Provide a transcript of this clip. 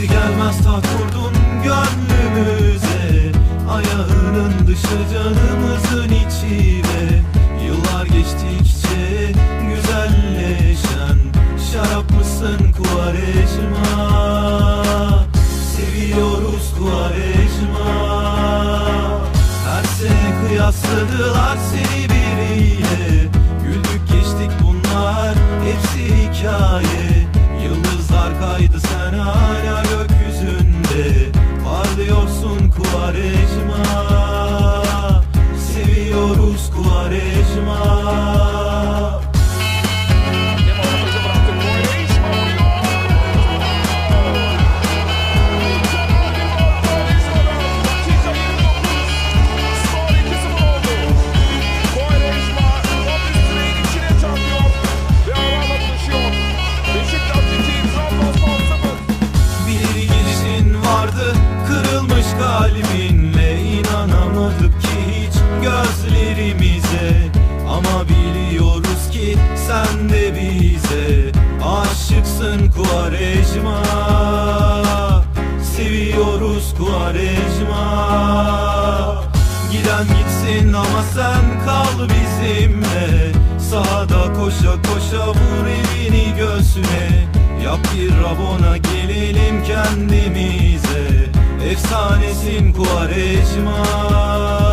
Gelir gelmez tat vurdun gönlümüze. Ayağının dışı canımızın içi ve Yıllar geçtikçe güzelleşen Şarap mısın Kuvareşma Seviyoruz Kuvareşma Her sene kıyasladılar seni biriyle. Gözlerimize Ama biliyoruz ki sen de bize aşıksın Kuvarejma Seviyoruz Kuvarejma Giden gitsin ama sen kal bizimle. Sahada koşa koşa vur elini göğsüne. Yap bir rabona gelelim kendimize. Efsanesin Kuvarejma